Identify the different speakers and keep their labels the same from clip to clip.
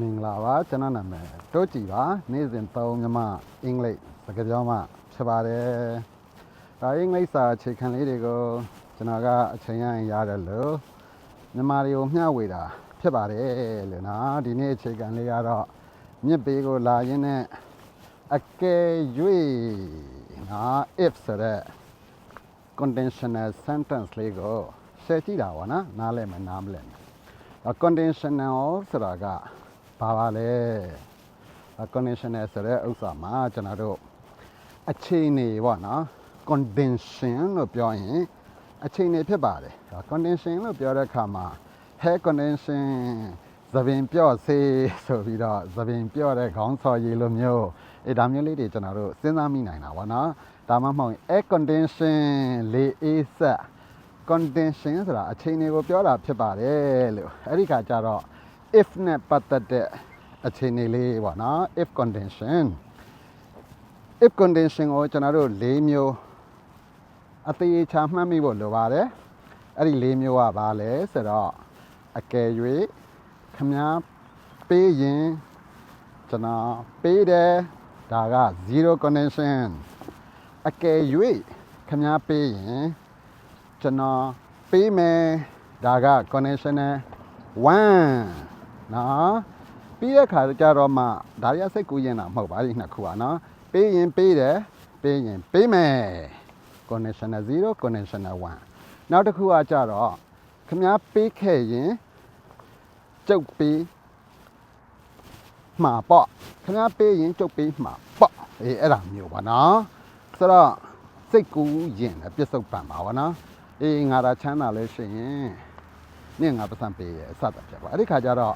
Speaker 1: မင်္ဂလာပါကျွန်တော်နာမည်တိုးကြည်ပါနေ့စဉ်သုံးမြမအင်္ဂလိပ်စကားပြောမှဖြစ်ပါတယ်ဒါအင်္ဂလိပ်စာအခြေခံလေးတွေကိုကျွန်တော်ကအချိန်ရရင်ရတယ်လို့မြန်မာတွေကိုမျှဝေတာဖြစ်ပါတယ်လို့နော်ဒီနေ့အခြေခံလေးကတော့မြစ်ပေကိုလာရင်းနဲ့အကယ်၍နော် if ဆိုတဲ့ conditional sentence လေးကိုရှင်းကြည့်တာပါနော်နားလည်မယ်နားမလည်မယ်အ conditional ဆိုတာက ဘာပါလဲအ conditional ဆိုတဲ့ဥစ္စာမှာကျွန်တော်တို့အခြေအနေပေါ့နော် condition လို့ပြောရင်အခြေအနေဖြစ်ပါတယ်ဒါ condition လို့ပြောတဲ့အခါမှာ head condition သပင်ပြော့စေးဆိုပြီးတော့သပင်ပြော့တဲ့ခေါင်းဆော်ရည်လိုမျိုးအဲဒါမျိုးလေးတွေကျွန်တော်တို့စဉ်းစားမိနိုင်တာပေါ့နော်ဒါမှမဟုတ်ရင် air condition လေအေးဆက် condition ဆိုတာအချိန်တွေကိုပြောတာဖြစ်ပါတယ်လို့အဲ့ဒီခါကျတော့ if နဲ့ပတ်သက်တဲ့အခြေအနေလေးပေါ့နော် if condition if condition ကိုကျွန်တော်တို့၄မျိုးအသေးချာမှတ်မိဖို့လိုပါတယ်အဲ့ဒီ၄မျိုးကဘာလဲဆိုတော့အကယ်၍ခမားပေးရင်ကျွန်တော်ပေးတယ်ဒါက0 condition အကယ်၍ခမားပေးရင်ကျွန်တော်ပေးမယ်ဒါက conditional 1 နော်ပြီးတဲ့ခါကျတော့မှဒါရစိတ်ကူးရင်တာမဟုတ်ပါဘူးနှစ်ခုอ่ะနော်ပေးရင်ပေးတယ်ပေးရင်ပေးမယ် conditional 0 conditional 1နောက်တစ်ခုကကြတော့ခမားပေးခဲ့ရင်ကျုပ်ပေးမှာပေါ့ခမားပေးရင်ကျုပ်ပေးမှာပေါ့အေးအဲ့ဒါမျိုးပါနော်ဆိုတော့စိတ်ကူးရင်လည်းပြစ္ဆုတ်ပံပါပါနော်အေးငါသာချမ်းသာလဲရှိရင်နင့်ငါပတ်စံပေးရအစတာဖြစ်ပါအဲ့ဒီခါကျတော့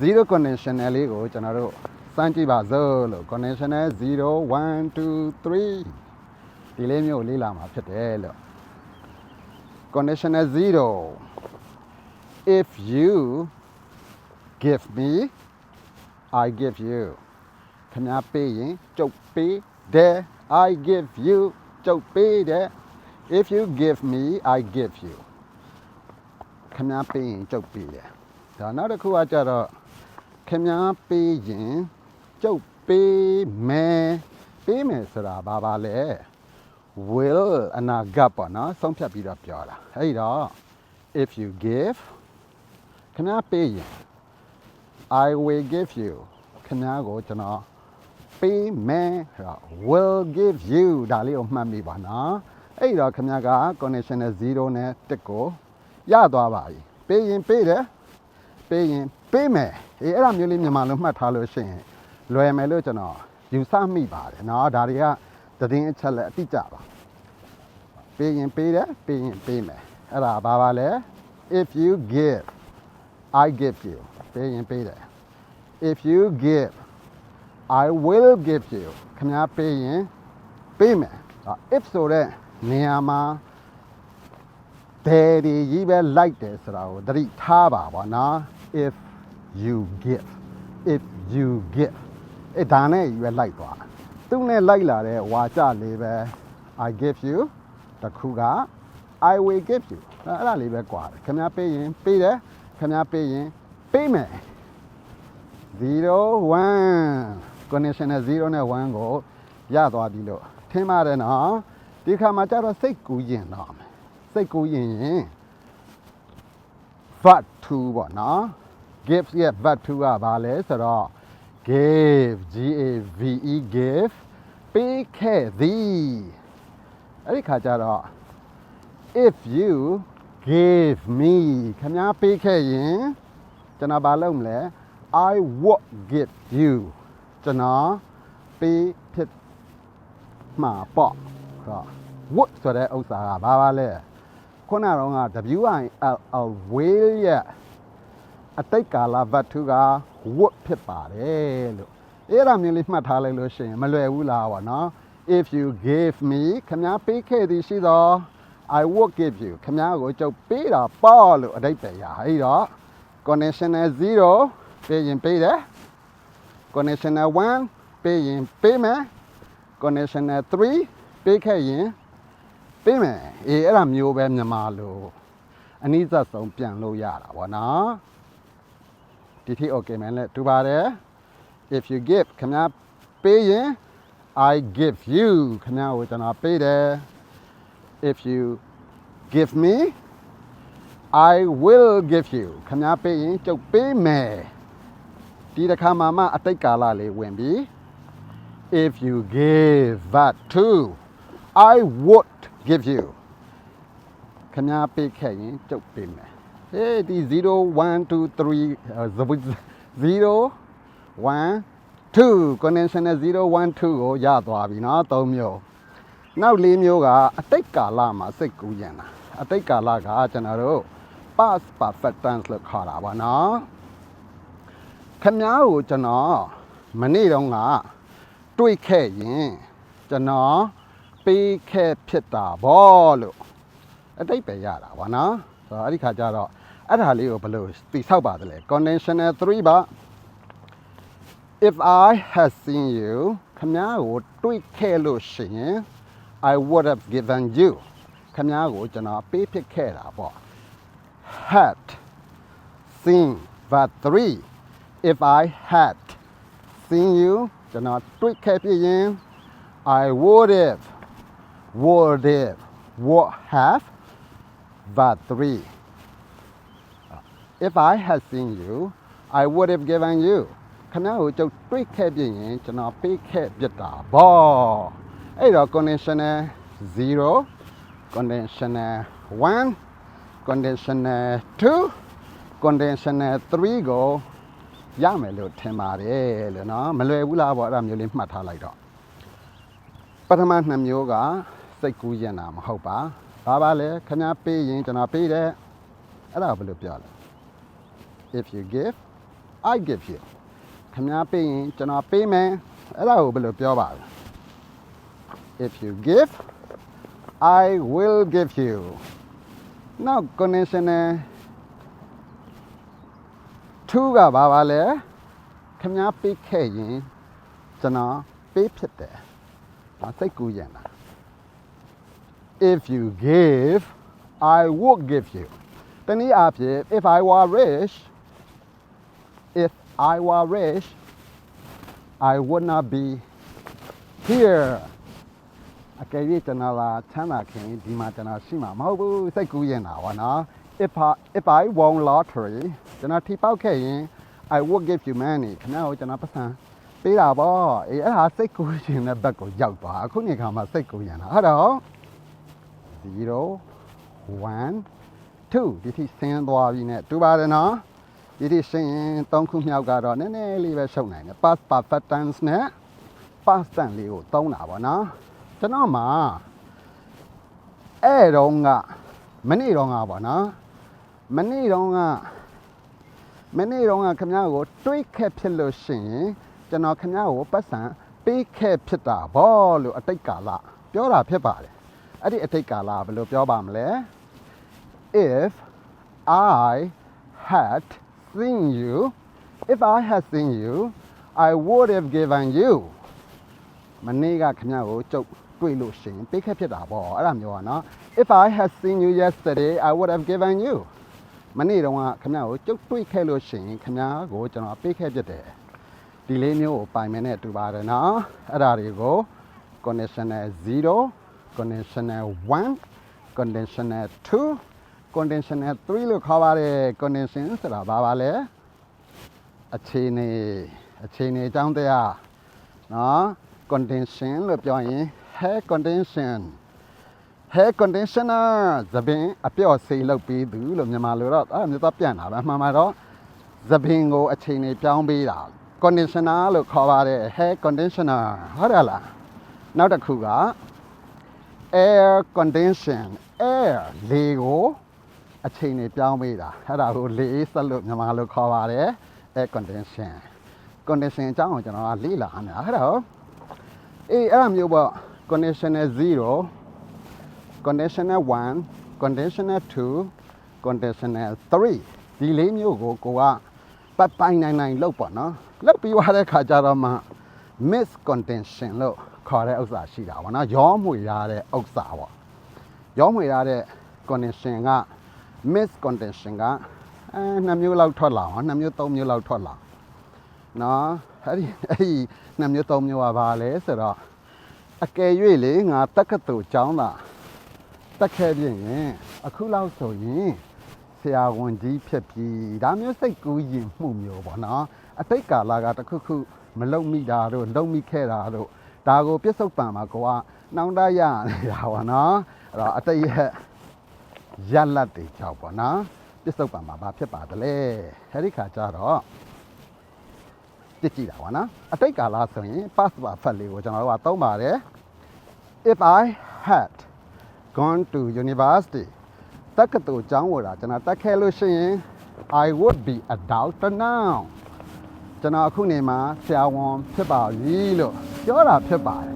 Speaker 1: 0 conditional လေးကိုကျွန်တော်တို့စမ်းကြည့်ပါစို့လို့ conditional 0 1 2 3ဒီလေးမျိုးကိုလေးလာမှာဖြစ်တယ်လို့ conditional 0 if you give me i give you ခင်ဗျားပေးရင်ကျုပ်ပေးတယ် i give you ကျုပ်ပေးတယ် if you give me i give you ခင်ဗျားပေးရင်ကျုပ်ပေးတယ်ဒါနောက်တစ်ခုကကြတော့ ခင်ဗျားပေးရင်ကျုပ်ပေးမယ်ပေးမယ်ဆိုတာဘာပါလဲ will အနာဂတ်ပေါ့နော်ဆုံးဖြတ်ပြီးတော့ပြောတာအဲ့ဒီတော့ if you give ခင်ဗျားပေးရင် I will give you ခင်ဗျားကိုကျွန်တော်ပေးမယ်ဆိုတော့ will give you ဒါလေးကိုမှတ်မိပါနော်အဲ့ဒီတော့ခင်ဗျားက conditional 0နဲ့1ကိုရသွားပါပြီပေးရင်ပေးတယ်ပေးရင် ပေးမယ်အေးအဲ့ဒါမျိုးလေးမြန်မာလိုမှတ်ထားလို့ရှိရင်လွယ်မယ်လို့ကျွန်တော်ယူဆမိပါတယ်နော်ဒါတွေကသတင်းအချက်လက်အတိအကျပါပေးရင်ပေးတယ်ပေးရင်ပေးမယ်အဲ့ဒါဘာပါလဲ if you give I give you ပေးရင်ပေးတယ် if you give I will give you ခင်ဗျားပေးရင်ပေးမယ်ဒါ if ဆိုတဲ့နေရာမှာဘယ်ဒီကြီးပဲလိုက်တယ်ဆိုတာကိုသတိထားပါဗောနော် if you give if you give အဲဒါနဲ့ရွယ်လိုက်သွားသူနဲ့လိုက်လာတဲ့ဝါကြလေးပဲ I give you တခုက I will give you အဲ့ဒါလေးပဲကွာတယ်ခင်ဗျားပေးရင်ပေးတယ်ခင်ဗျားပေးရင်ပေးမယ်0 1 connection နဲ့0နဲ့1ကိုရသွားပြီလို့ထင်ပါတယ်နော်ဒီခါမှာကျတော့စိတ်ကူးရင်တော့စိတ်ကူးရင်ရင် but 2ပေါ့နော် give ရဲ့ verb to ကဘာလဲဆိုတော့ give g a v e give ပေးခဲ့သည်အဲ့ဒီခါကျတော့ if you give me ခင်ဗျားပေးခဲ့ရင်ကျွန်တော်ဘာလုပ်မလဲ I would give you ကျွန်တော်ပေးဖြစ်မှာပေါ့ဟော would ဆိုတဲ့ဥစ္စာကဘာပါလဲခုနကတော့က W I L L will ရဲ့ အတိတ်ကာလဗတ်ထုက would ဖြစ်ပါတယ်လို့အဲ့ဒါမျိုးလေးမှတ်ထားလိုက်လို့ရှိရင်မလွယ်ဘူးလားဗောနော် if you give me ခင်ဗျားပေးခဲ့သည်ရှိသော I would give you ခင်ဗျားကိုကျုပ်ပေးတာပေါ့လို့အတိတ်ပဲရအဲ့တော့ conditional 0ပေးရင်ပေးတယ် conditional 1ပေးရင်ပေးမယ် conditional 3ပေးခဲ့ရင်ပေးမယ်အေးအဲ့ဒါမျိုးပဲမြန်မာလိုအနည်းဆက်ဆုံးပြန်လို့ရတာဗောနော် ဒီဒီထိ okay မယ်လေတူပါတယ် if you give ခင်ဗျာပေးရင် I give you ခင်ဗျာကိုကျွန်တော်ပေးတယ် if you give me I will give you ခင်ဗျာပေးရင်ကျုပ်ပေးမယ်ဒီတစ်ခါမှမှအတိတ်ကာလလေးဝင်ပြီ if you give that to I would give you ခင်ဗျာပေးခဲ့ရင်ကျုပ်ပေးမယ် ဟေးဒီ0 1 2 3 0 1 2 conditional 0 1 2ကိုရသွားပြီเนาะ၃မျိုးနောက်၄မျိုးကအတိတ်ကာလမှာစိတ်ကူးရင်တာအတိတ်ကာလကကျွန်တော်တို့ past perfect tense လို့ခေါ်တာပါเนาะခင်ဗျားကိုကျွန်တော်မနေ့တုန်းကတွေ့ခဲ့ရင်ကျွန်တော်ပေးခဲ့ဖြစ်တာဗောလို့အတိတ်ပဲရတာပါเนาะဆိုတော့အဲ့ဒီခါကျတော့ အဲ့ဒါလေးကိုဘယ်လိုတိဆောက်ပါသလဲ conditional 3ပါ if I had seen you ခမ ्या ကိုတွေ့ခဲ့လို့ရှိရင် I would have given you ခမ ्या ကိုကျွန်တော်ပေးဖြစ်ခဲ့တာပေါ့ had seen but 3 if I had seen you ကျွန်တော်တွေ့ခဲ့ဖြစ်ရင် I would have would have would have but 3 if i had seen you i would have given you ခဏကိုကြုတ်တွေ့ခဲ့ပြင်ရင်ကျွန်တော်ပေးခဲ့ပြတာဗောအဲ့တော့ conditional 0 conditional 1 conditional 2 conditional 3ကိုရမယ်လို့ထင်ပါတယ်လို့နော်မလွယ်ဘူးလားဗောအဲ့ဒါမျိုးလေးမှတ်ထားလိုက်တော့ပထမနှစ်မျိုးကစိတ်ကူးရင်တာမဟုတ်ပါဘာပါလဲခင်ဗျားပေးရင်ကျွန်တော်ပေးတယ်အဲ့ဒါဘယ်လိုပြောလဲ if you give i give you ခင်ဗျားပေးရင်ကျွန်တော်ပေးမယ်အဲ့ဒါကိုဘယ်လိုပြောပါလဲ if you give i will give you now conditional 2ကဘာပါလဲခင်ဗျားပေးခဲ့ရင်ကျွန်တော်ပေးဖြစ်တယ်ဒါစိတ်ကူးရင်လား if you give i would give you တနည်းအားဖြင့် if i were rich if I were rich, I would not be here. အကယ်၍ကျွန်တော်လာချမ်းသာခင်ဒီမှာကျွန်တော်ရှိမှာမဟုတ်ဘူးစိတ်ကူးရင်တာပါနော် if I if I won lottery ကျွန်တော်ထိပေါက်ခဲ့ရင် I would give you money ခင်ဗျားကိုကျွန်တော်ပတ်စံပေးတာပေါ့အေးအဲ့ဒါစိတ်ကူးရင်တဲ့ဘက်ကိုရောက်သွားအခုနေခါမှာစိတ်ကူးရင်တာအဲ့တော့0 1 2ဒီထိဆင်းသွားပြီနဲ့တူပါတယ်နော် ဒီဒီရှင်းရင်၃ခုမြောက်ကတော့နည်းနည်းလေးပဲရှုပ်နိုင်တယ် past perfect tense နဲ့ past tense လေးကိုသုံးတာပေါ့နော်ကျွန်တော်မှာအဲ့တော့ကမနေ့တော့ကပေါ့နော်မနေ့တော့ကမနေ့တော့ကခင်ဗျားကိုတွေးခဲ့ဖြစ်လို့ရှိရင်ကျွန်တော်ခင်ဗျားကိုပတ်စံပေးခဲ့ဖြစ်တာဗောလို့အတိတ်ကာလပြောတာဖြစ်ပါတယ်အဲ့ဒီအတိတ်ကာလဘယ်လိုပြောပါမလဲ if i had seen you, if I had seen you, I would have given you. မနေ့ကခင်ဗျားကိုကျုပ်တွေ့လို့ရှိရင်ပေးခဲ့ဖြစ်တာပေါ့အဲ့ဒါမျိုးอ่ะเนาะ If I had seen you yesterday, I would have given you. မနေ့တုန်းကခင်ဗျားကိုကျုပ်တွေ့ခဲ့လို့ရှိရင်ခင်ဗျားကိုကျွန်တော်ပေးခဲ့ဖြစ်တယ်ဒီလေးမျိုးကိုပိုင်မယ်နဲ့တူပါတယ်เนาะအဲ့ဒါတွေကို conditional 0 conditional 1 conditional 2 conditioner 3လို့ခေါ်ပါတယ် condition ဆိုတာဘာပါလဲအခြေအနေအခြေအနေအကြောင်းတရားနော် condition လို့ပြောရင် hair condition hair conditioner သပင်အပြော့ဆေးလုပ်ပေးသူလို့မြန်မာလိုတော့အဲမျိုးသားပြန်တာပဲမှန်ပါတော့သပင်ကို အခြေအနေပြောင်းပေးတာ conditioner လို့ခေါ်ပါတယ် hair conditioner ဟုတ်တယ်လားနောက်တစ်ခုက air condition air လေကို အချိန်နေပြောင်းပေးတာအဲ့ဒါကိုလေအေးဆက်လို့မြန်မာလိုခေါ်ပါတယ် air condition condition အကြောင်းကိုကျွန်တော်ကလေ့လာနေတာအဲ့တော့အေးအဲ့ဒါမျိုးပေါ့ conditional 0 conditional 1 conditional 2 conditional 3ဒီလေးမျိုးကိုကိုကပတ်ပိုင်နိုင်နိုင်လောက်ပေါ့နော်လောက်ပြီးသွားတဲ့ခါကျတော့မှ miss condition လို့ခေါ်တဲ့ဥစ္စာရှိတာပေါ့နော်ရောမွေရတဲ့ဥစ္စာပေါ့ရောမွေရတဲ့ condition က miss condition ကအဲနှစ်မျိုးလောက်ထွက်လာအောင်နှစ်မျိုးသုံးမျိုးလောက်ထွက်လာနော်အဲ့ဒီအဲ့ဒီနှစ်မျိုးသုံးမျိုးကဘာလဲဆိုတော့အကယ်၍လေငါတက္ကသိုလ်ကျောင်းသားတက်ခဲ့ပြင်ရင်အခုလောက်ဆိုရင်ဆရာဝန်ကြီးဖြစ်ပြီဒါမျိုးစိတ်ကူးရင်မှုမျိုးပေါ့နော်အတိတ်ကာလကတစ်ခုခုမလုံမိတာတို့လုံမိခဲ့တာတို့ဒါကိုပြစ္ဆုတ်ပံမှာကိုကနှောင်းတရနေတာပေါ့နော်အဲ့တော့အတိတ်ရဲ့ ရလတ်တွေကြောက်ပေါ့နော်ပစ္စုပန်မှာဘာဖြစ်ပါသလဲအဲ့ဒီခါကျတော့ကြည့်ကြည့်တာပေါ့နော်အတိတ်ကာလဆိုရင် passport ဖတ်လေးကိုကျွန်တော်တို့ကသုံးပါတယ် if i had gone to university တက္ကသိုလ်ကျောင်းဝတာကျွန်တော်တက်ခဲ့လို့ရှိရင် i would be a doctor now ကျွန်တော်အခုနေမှာဆရာဝန်ဖြစ်ပါပြီလို့ပြောတာဖြစ်ပါတယ်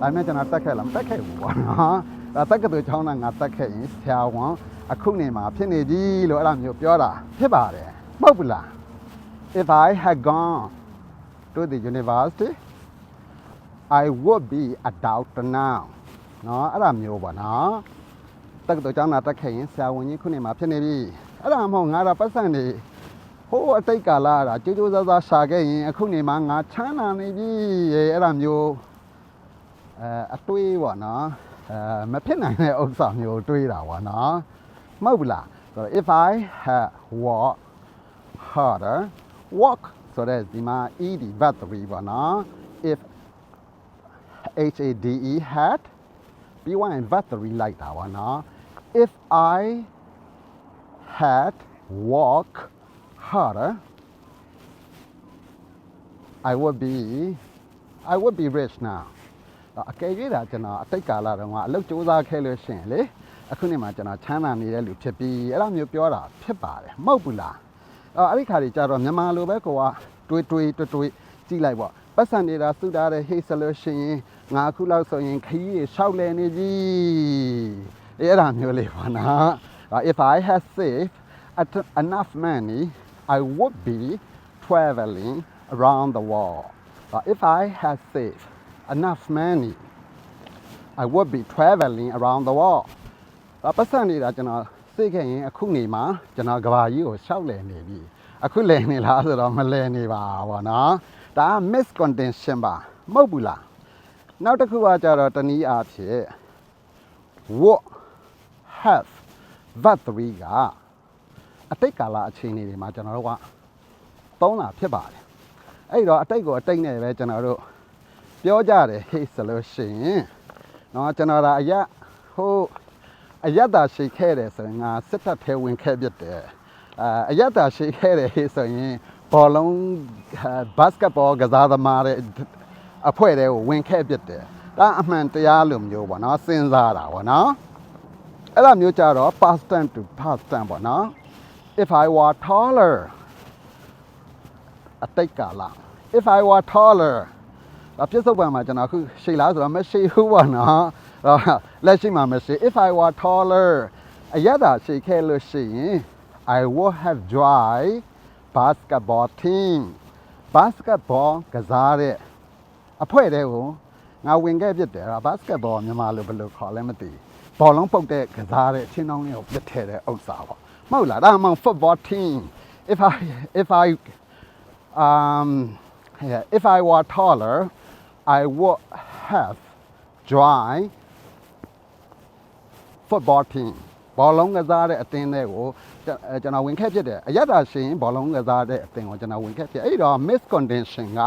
Speaker 1: ဒါပေမဲ့ကျွန်တော်တက်ခဲ့လားမတက်ခဲ့ဘူးပေါ့နော်ဒါ တက္ကသိုလ်ချောင်းသားငါတက်ခဲ့ရင်ဆရာဝန်အခုနေမှာဖြစ်နေပြီလို့အဲ့လိုမျိုးပြောတာဖြစ်ပါတယ်မဟုတ်ဘူးလား if i had gone to the university i would be a doctor now နော်အဲ့လိုမျိုးပေါ့နော်တက္ကသိုလ်ကျောင်းသားတက်ခဲ့ရင်ဆရာဝန်ကြီးခုနေမှာဖြစ်နေပြီအဲ့ဒါမှမဟုတ်ငါတော့ပတ်စံနေဟိုးအတိတ်ကာလအဲ့ဒါကြိုးကြိုးစားစားရှာခဲ့ရင်အခုနေမှာငါချမ်းသာနေပြီအဲ့ဒါမျိုးအဲအတွေးပေါ့နော် အဲမဖြစ်နိုင်တဲ့ဥစ္စာမျိုးတွေးတာပေါ့နော်မဟုတ်ဘူးလားဆိုတော့ if i had worked harder work ဆိုတော့ဒီမှာ ed verb 3ပေါ့နော် if h a d e had ပြီးဝင် verb 3လိုက်တာပေါ့နော် if i had worked harder I would be I would be rich now အကယ်၍ဒါကျွန်တော်အတိတ်ကာလတုန်းကအလုပ်စူးစမ်းခဲ့လို့ရှိရင်လေအခုနေမှာကျွန်တော်ချမ်းသာနေတဲ့လူဖြစ်ပြီးအဲ့လိုမျိုးပြောတာဖြစ်ပါတယ်မဟုတ်ဘူးလားအဲ့အဲ့ဒီခါတွေကြတော့မြန်မာလိုပဲကိုကတွေးတွေးတွေးတွေးကြည့်လိုက်ပေါ့ပတ်စံနေတာစုတာတဲ့ဟေးဆိုလို့ရှိရင်ငါအခုလောက်ဆိုရင်ခရီးတွေရှောက်လဲနေပြီအဲ့ဒါမျိုးလေးပါနော် if I had saved at- enough money, I would be traveling around the world. But if I had saved enough money, I would be traveling around the world. ဒါပတ်စံနေတာကျွန်တော်စိတ်ခဲ့ရင်အခုနေမှာကျွန်တော်ကဘာကြီးကိုရှောက်လည်နေပြီအခုလည်နေလားဆိုတော့မလည်နေပါဘောနော်ဒါက miscondition ပါမဟုတ်ဘူးလားနောက်တစ်ခုကကြတော့တနည်းအားဖြင့် what have that 3ကအတိတ်ကာလအခြေအနေတွေမှာကျွန်တော်တို့ကသုံးတာဖြစ်ပါတယ်အဲ့တော့အတိတ်ကိုအတိတ်နဲ့ပဲကျွန်တော်တို့ ပြောကြတယ်ဟေးဆိုလို့ရှိရင်เนาะကျွန်တော်ဒါအရက်ဟိုအရက်တာရှိခဲ့တယ်ဆိုရင်ငါစစ်တပ်ထဲဝင်ခဲ့ပြစ်တယ်အာအရက်တာရှိခဲ့တယ်ဟေးဆိုရင်ဘောလုံးဘတ်စကတ်ဘောကစားသမားတဲ့အဖွဲ့တွေကိုဝင်ခဲ့ပြစ်တယ်ဒါအမှန်တရားလိုမျိုးပေါ့နော်စဉ်းစားတာပေါ့နော်အဲ့လိုမျိုးကြတော့ past tense to past tense ပေါ့နော် if I were taller အတိတ်ကာလ if I were taller ဒါပြစ္ဆုတ်ပံမှာကျွန်တော်အခုရှိလားဆိုတော့မရှိဘူးပေါ့နော်အဲ့တော့လက်ရှိမှာမရှိ if I were taller အရသာရှိခဲ့လို့ရှိရင် I would have joined basketball team basketball ကစားတဲ့အဖွဲ့တဲကိုငါဝင်ခဲ့ဖြစ်တယ်အဲ့ဒါ basketball မြန်မာလိုဘယ်လိုခေါ်လဲမသိဘူးဘောလုံးပုတ်တဲ့ကစားတဲ့ချင်းတောင်းလေးကိုပြစ်ထည့်တဲ့ဥစ္စာပေါ့မဟုတ်လားဒါမှမဟုတ် football team if I if I um yeah, if I were taller I would have joined football team ဘောလုံးကစားတဲ့အသင်းတွေကိုကျွန်အဲကျွန်တော်ဝင်ခဲ့ဖြစ်တယ်အရသာရှင်ဘောလုံးကစားတဲ့အသင်းကိုကျွန်တော်ဝင်ခဲ့ဖြစ်အဲ့တော့ miscondition က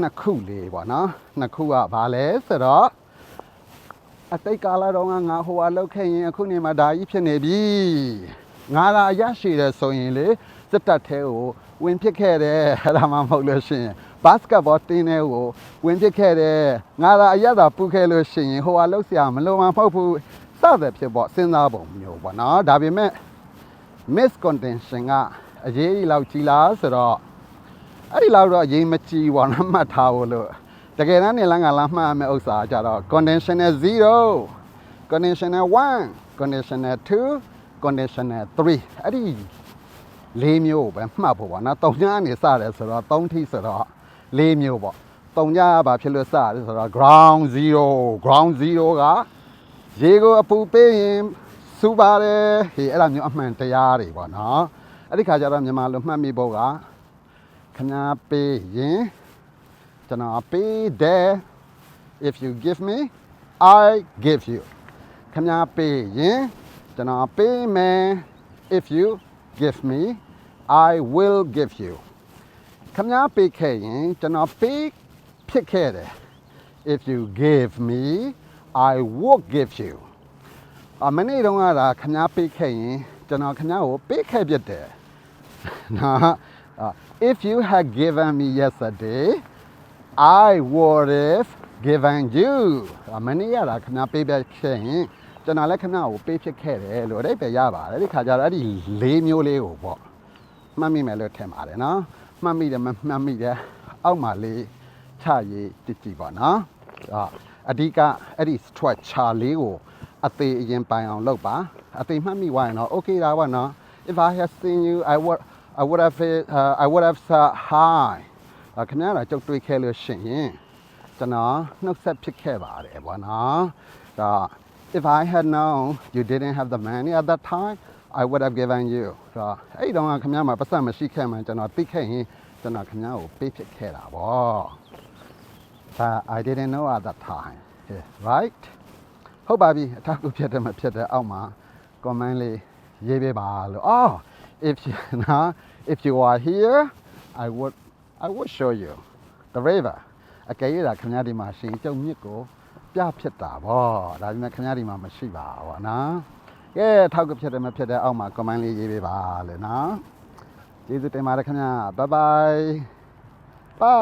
Speaker 1: နှစ်ခုလေးပေါ့နော်နှစ်ခုကဘာလဲဆိုတော့အတိတ်ကာလတော့ငါဟိုအလောက်ခဲ့ရင်အခုနေမှာဒါကြီးဖြစ်နေပြီငါသာအရရှိတယ်ဆိုရင်လေစစ်တပ်ထဲကိုဝင်ဖြစ်ခဲ့တယ်အဲ့ဒါမှမဟုတ်လို့ရှိရင် ဘတ်စကတ်ဘောတင်းထဲကိုဝင်ဖြစ်ခဲ့တယ်ငါသာအရသာပူခဲ့လို့ရှိရင်ဟိုအလောက်ဆရာမလိုမှမဟုတ်ဘူးစတဲ့ဖြစ်ပေါ့စဉ်းစားပုံမျိုးပေါ့နော်ဒါပေမဲ့ miscontention ကအရေးကြီးလောက်ကြီးလားဆိုတော့အဲ့ဒီလောက်တော့အရေးမကြီးပါဘူးမှတ်ထားဖို့လို့တကယ်တမ်းနေလန်းကလာမှတ်ရမယ့်ဥစ္စာကကြတော့ conditional 0 conditional 1 conditional 2 conditional 3အဲ့ဒီလေးမျိုးပဲမှတ်ဖို့ပေါ့နော်တုံညာကနေစတယ်ဆိုတော့3ထိဆိုတော့ လေးမျိုးပေါ့တုံညာကဘာဖြစ်လို့စတယ်ဆိုတော့ ground 0 ground 0ကရေကိုအပူပေးရင်စူပါတယ်ဟေးအဲ့လိုမျိုးအမှန်တရားတွေပေါ့နော်အဲ့ဒီခါကျတော့မြန်မာလိုမှတ်မိဖို့ကခင်ဗျားပေးရင်ကျွန်တော်ပေးတယ် if you give me I give you ခင်ဗျားပေးရင်ကျွန်တော်ပေးမယ် if you give me I will give you ခင်ဗျားပေးခဲ့ရင်ကျွန်တော်ပေးဖြစ်ခဲ့တယ် if you give me I will give you အမနေ့တုန်းကဒါခင်ဗျားပေးခဲ့ရင်ကျွန်တော်ခင်ဗျားကိုပေးခဲ့ပြတယ်နော်အာ if you had given me yesterday I would have given you အမနေ့ရတာခင်ဗျားပေးပြခဲ့ရင်ကျွန်တော်လည်းခင်ဗျားကိုပေးဖြစ်ခဲ့တယ်လို့အဓိပ္ပာယ်ရပါတယ်ဒီခါကျတော့အဲ့ဒီလေးမျိုးလေးကိုပေါ့မှတ်မိမယ်လို့ထင်ပါတယ်နော် မှတ်မိတယ်မမှတ်မိတယ်အောက်မှာလေးချရေးတည်ကြည့်ပါနော်အာအဓိကအဲ့ဒီ structure လေးကိုအသေးအရင်ပိုင်အောင်လုပ်ပါအသေးမှတ်မိသွားရင်တော့ okay ဒါပါနော် if I had seen you I would I would have uh, I would have said hi အခင်ဗျားတော့ကြုတ်တွေ့ခဲ့လို့ရှိရင်ကျွန်တော်နှုတ်ဆက်ဖြစ်ခဲ့ပါတယ်ဗောနော်ဒါ if I had known you didn't have the money at that time I would have given you ဆိုတော့အဲ့တုန်းကခင်ဗျားမှာပတ်စံမရှိခဲ့မှကျွန်တော်သိခဲ့ရင်ကျွန်တော်ခင်ဗျားကိုပေးဖြစ်ခဲ့တာဗောဒါ I didn't know at that time yeah, right ဟုတ်ပါပြီအထောက်အကူဖြစ်တယ်မဖြစ်တယ်အောက်မှာ comment လေးရေးပေးပါလို့ oh if you နော် if you are here I would I would show you the river အကယ်၍ဒါခင်ဗျားဒီမှာရှင်ကျုံမြစ်ကိုပြဖြစ်တာဗောဒါပေမဲ့ခင်ဗျားဒီမှာမရှိပါဘူးဗောနော် ကဲထောက်ကူဖြစ်တယ်မဖြစ်တယ်အောက်မှာ comment လေးရေးပေးပါလို့နော်ကျေးဇူးတင်ပါတယ်ခင်ဗျာ bye bye bye